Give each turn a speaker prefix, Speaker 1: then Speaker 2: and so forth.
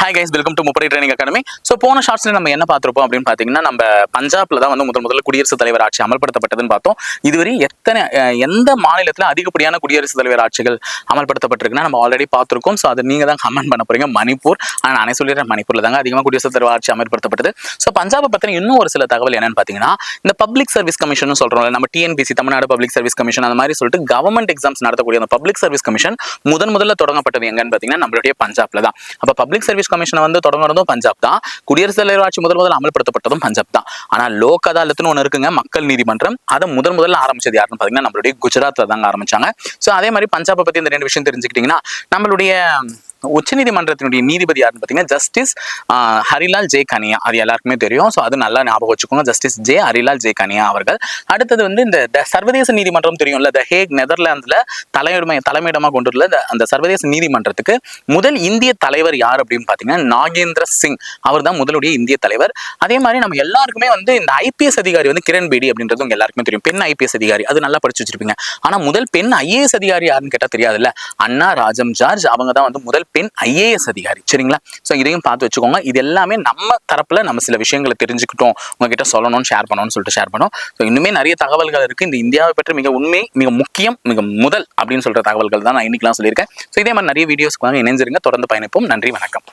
Speaker 1: Hi guys welcome to முப்படை training academy so போன ஷார்ட்ஸ்ல நம்ம என்ன பார்த்துருப்போம் அப்படின்னு பார்த்தீங்கன்னா நம்ம பஞ்சாப்ல தான் வந்து முதல் முதல்ல குடியரசுத் தலைவர் ஆட்சி அமல்படுத்தப்பட்டதுன்னு பார்த்தோம். இதுவரை எத்தனை எந்த மாநிலத்தில் அதிகப்படியான குடியரசுத் தலைவர் ஆட்சிகள் அமல்படுத்தப்பட்டிருக்குன்னா நம்ம ஆல்ரெடி பார்த்துருக்கோம். ஸோ அது நீங்க தான் கமெண்ட் பண்ண போறீங்க. மணிப்பூர் ஆனால் நானே சொல்லிடுறேன் மணிப்பூர்ல தாங்க அதிகமாக குடியரசுத் தலைவர் ஆட்சி அமல்படுத்தப்பட்டது. ஸோ பஞ்சாபை பற்றின இன்னும் ஒரு சில தகவல் என்னன்னு பார்த்தீங்கன்னா இந்த பப்ளிக் சர்வீஸ் கமிஷன் சொல்றோம்ல நம்ம TNPSC Tamil Nadu public service commission அந்த மாதிரி சொல்லிட்டு கவர்மெண்ட் எக்ஸாம்ஸ் நடத்தக்கூடிய அந்த பப்ளிக் சர்வீஸ் கமிஷன் முதன் முதல்ல தொடங்கப்பட்டது எங்கன்னு பார்த்தீங்கன்னா நம்மளுடைய பஞ்சாப்ல தான். அப்போ பப்ளிக் சர்வீஸ் கமிஷனை வந்து தொடங்குறதும் பஞ்சாப் தான். குடியரசுத் தலைவர் ஆட்சி முதல் முதல்ல அமல்படுத்தப்பட்டதும் பஞ்சாப் தான். ஆனால் லோக் அதாலத்துன்னு ஒன்று இருக்குங்க மக்கள் நீதிமன்றம். அதை முதல் முதல்ல ஆரம்பிச்சது யாருன்னு பார்த்தீங்கன்னா நம்மளுடைய குஜராத்தில் தாங்க ஆரம்பிச்சாங்க. ஸோ அதே மாதிரி பஞ்சாபை பத்தி இந்த ரெண்டு விஷயம் தெரிஞ்சுக்கிட்டீங்கன்னா நம்மளுடைய உச்சநீதிமன்றத்தினுடைய நீதிபதி யாருன்னு பார்த்தீங்கன்னா ஜஸ்டிஸ் ஹரிலால் ஜே கனியா அது எல்லாருக்குமே தெரியும். ஸோ அது நல்லா ஞாபகம் வச்சுக்கோங்க. Justice J Harilal J Kania அவர்கள். அடுத்தது வந்து இந்த சர்வதேச நீதிமன்றம் தெரியும்ல த ஹேக் நெதர்லாந்தில் தலைமை தலைமையிடமாக கொண்டுள்ள அந்த சர்வதேச நீதிமன்றத்துக்கு முதல் இந்திய தலைவர் யார் அப்படின்னு பார்த்தீங்கன்னா நாகேந்திர சிங். அவர் தான் முதலுடைய இந்திய தலைவர். அதே மாதிரி நம்ம எல்லாருக்குமே வந்து இந்த ஐபிஎஸ் அதிகாரி வந்து கிரண் பேடி அப்படின்றது உங்க எல்லாருக்குமே தெரியும். பெண் ஐபிஎஸ் அதிகாரி. அது நல்லா படிச்சு வச்சிருப்பீங்க. ஆனால் முதல் பெண் ஐஏஎஸ் அதிகாரி யாருன்னு கேட்டால் தெரியாதுல்ல? அண்ணா ராஜம் ஜார்ஜ். அவங்க தான் வந்து முதல் பெண் ஐஏஎஸ் அதிகாரி. சரிங்களா? ஸோ இதையும் பார்த்து வச்சுக்கோங்க. இது எல்லாமே நம்ம தரப்பில் நம்ம சில விஷயங்களை தெரிஞ்சுக்கிட்டோம். உங்ககிட்ட சொல்லணும்னு ஷேர் பண்ணணும்னு சொல்லிட்டு ஷேர் பண்ணோம். ஸோ இன்னுமே நிறைய தகவல்கள் இருக்கு. இந்த இந்தியாவை பற்றி மிக உண்மை மிக முக்கியம் மிக முதல் அப்படின்னு சொல்ற தகவல்கள் தான் நான் இன்னைக்கெல்லாம் சொல்லியிருக்கேன். ஸோ இதே மாதிரி நிறைய வீடியோஸ்க்கு வாங்க இணைஞ்சிருங்க. தொடர்ந்து பயணிப்போம். நன்றி வணக்கம்.